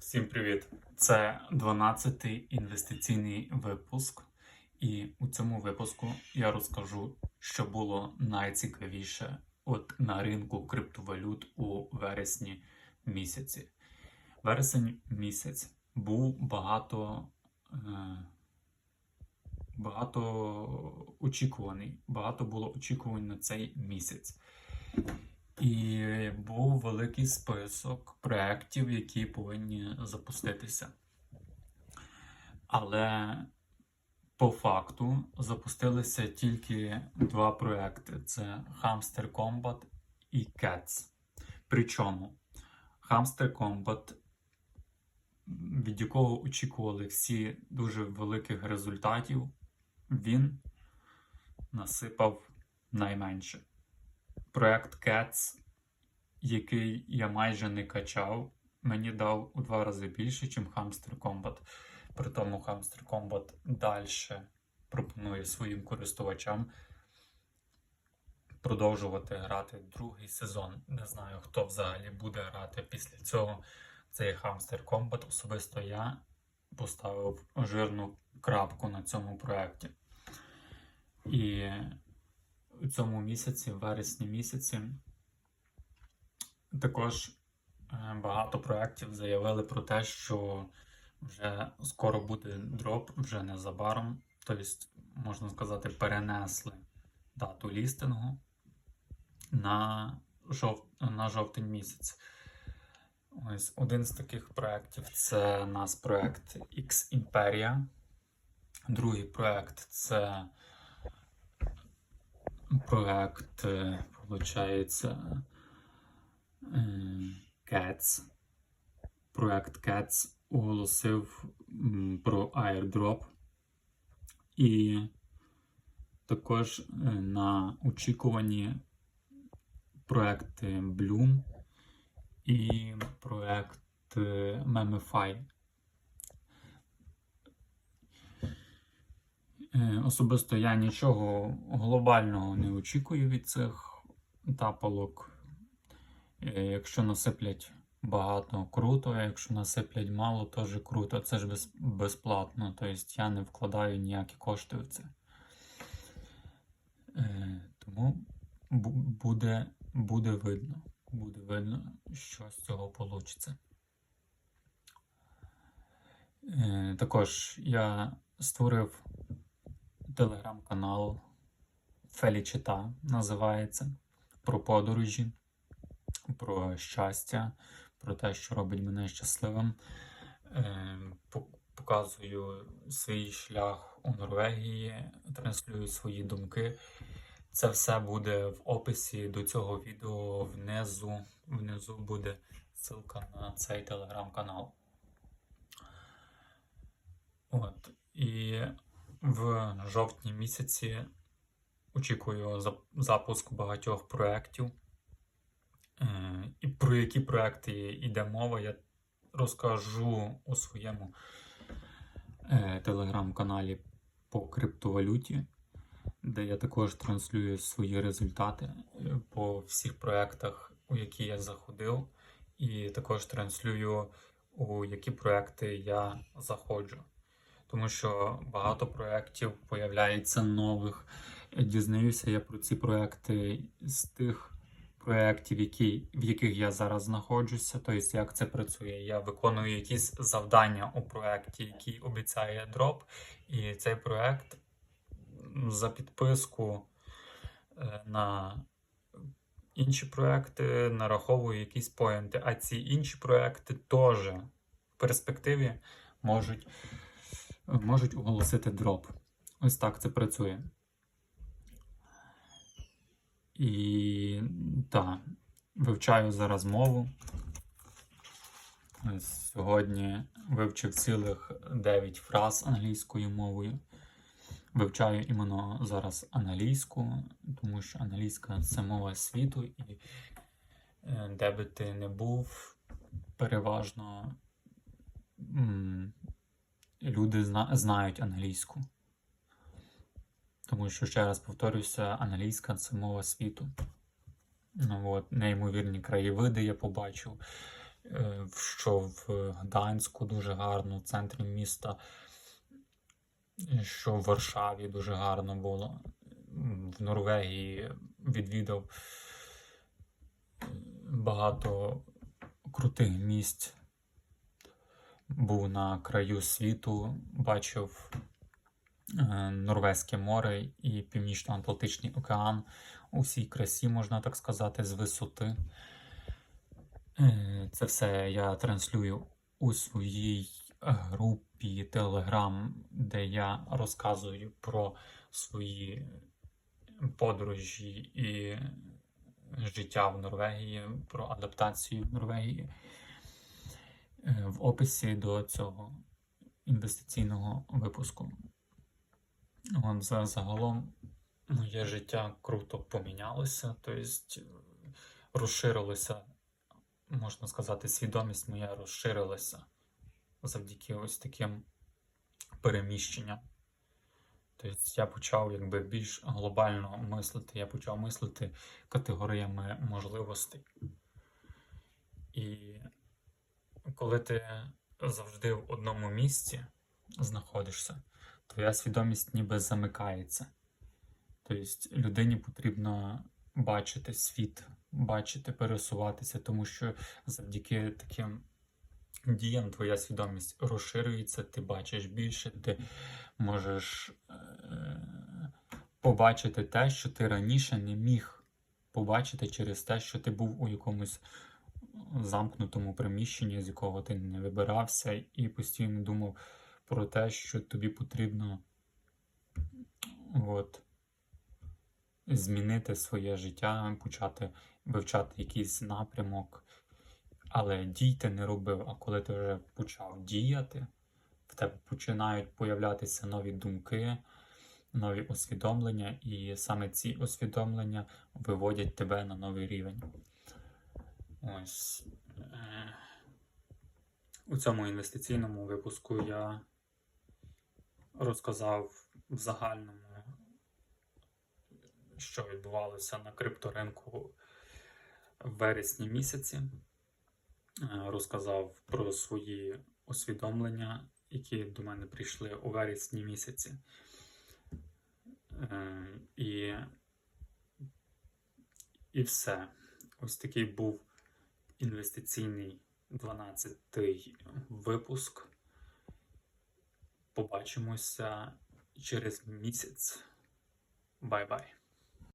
Всім привіт! Це 12-й інвестиційний випуск, і у цьому випуску я розкажу, що було найцікавіше от на ринку криптовалют у вересні місяці. Вересень місяць був багато, е, багато очікуваний, багато було очікувань на цей місяць. І був великий список проєктів, які повинні запуститися. Але по факту запустилися тільки два проекти: це Hamster Combat і Cats. Причому Hamster Combat, від якого очікували всі дуже великих результатів, він насипав найменше проект Cats, який я майже не качав, мені дав у два рази більше, ніж Hamster Combat. При тому Hamster Combat далі пропонує своїм користувачам продовжувати грати другий сезон. Не знаю, хто взагалі буде грати після цього цей Hamster Combat. Особисто я поставив жирну крапку на цьому проєкті. І у цьому місяці, в вересні місяці, також е, багато проєктів заявили про те, що вже скоро буде дроп, вже незабаром. Тобто, можна сказати, перенесли дату лістингу на, жов... на жовтень місяць. Ось один з таких проєктів це у нас проєкт X Imperia. Другий проєкт це проект, виходить, Cats. Проект Cats оголосив про airdrop. І також е, на очікуванні проекти Bloom і проект е, Memify. Особисто я нічого глобального не очікую від цих тапалок. Е, Якщо насиплять багато, круто, а якщо насиплять мало, теж круто. Це ж безплатно. Тобто я не вкладаю ніякі кошти в це. Е, Тому буде, буде видно. Буде видно, що з цього вийде. Також я створив телеграм-канал Фелічита називається про подорожі, про щастя, про те, що робить мене щасливим. Е, Показую свій шлях у Норвегії, транслюю свої думки. Це все буде в описі до цього відео внизу. Внизу буде ссылка на цей телеграм-канал. От. І в жовтні місяці очікую зап- запуск багатьох проєктів. Е, І про які проекти йде мова, я розкажу у своєму е, телеграм-каналі по криптовалюті, де я також транслюю свої результати е, по всіх проектах, у які я заходив, і також транслюю, у які проекти я заходжу тому що багато проєктів появляється нових. Дізнаюся я про ці проекти з тих проєктів, які, в яких я зараз знаходжуся. Тобто, як це працює. Я виконую якісь завдання у проєкті, який обіцяє дроп. І цей проєкт за підписку е, на інші проекти нараховує якісь поінти. А ці інші проекти теж в перспективі можуть можуть оголосити дроп. Ось так це працює. І так, вивчаю зараз мову. Сьогодні вивчив цілих 9 фраз англійською мовою. Вивчаю іменно зараз англійську, тому що англійська це мова світу, і е, де би ти не був, переважно люди зна- знають англійську. Тому що, ще раз повторюся, англійська це мова світу. Ну, от, неймовірні краєвиди я побачив. е, що в Гданську дуже гарно, в центрі міста, що в Варшаві дуже гарно було. В Норвегії відвідав е, багато крутих місць. Був на краю світу, бачив е, Норвезьке море і Північно-Атлантичний океан у всій красі, можна так сказати, з висоти. Е, Це все я транслюю у своїй групі Telegram, де я розказую про свої подорожі і життя в Норвегії, про адаптацію в Норвегії. Е, В описі до цього інвестиційного випуску. От за загалом моє життя круто помінялося, тобто розширилося, можна сказати, свідомість моя розширилася завдяки ось таким переміщенням. Тобто я почав якби більш глобально мислити, я почав мислити категоріями можливостей. І коли ти завжди в одному місці знаходишся, твоя свідомість ніби замикається. Тобто людині потрібно бачити світ, бачити, пересуватися, тому що завдяки таким діям твоя свідомість розширюється, ти бачиш більше, ти можеш е- побачити те, що ти раніше не міг побачити через те, що ти був у якомусь замкнутому приміщенні, з якого ти не вибирався, і постійно думав про те, що тобі потрібно от, змінити своє життя, почати вивчати якийсь напрямок, але дій ти не робив. А коли ти вже почав діяти, в тебе починають появлятися нові думки, нові усвідомлення, і саме ці усвідомлення виводять тебе на новий рівень. Ось. Е, У цьому інвестиційному випуску я розказав в загальному, що відбувалося на крипторинку в вересні місяці. Е, Розказав про свої усвідомлення, які до мене прийшли у вересні місяці. Е, І, і все. Ось такий був інвестиційний 12-й випуск. Побачимося через місяць. Бай-бай.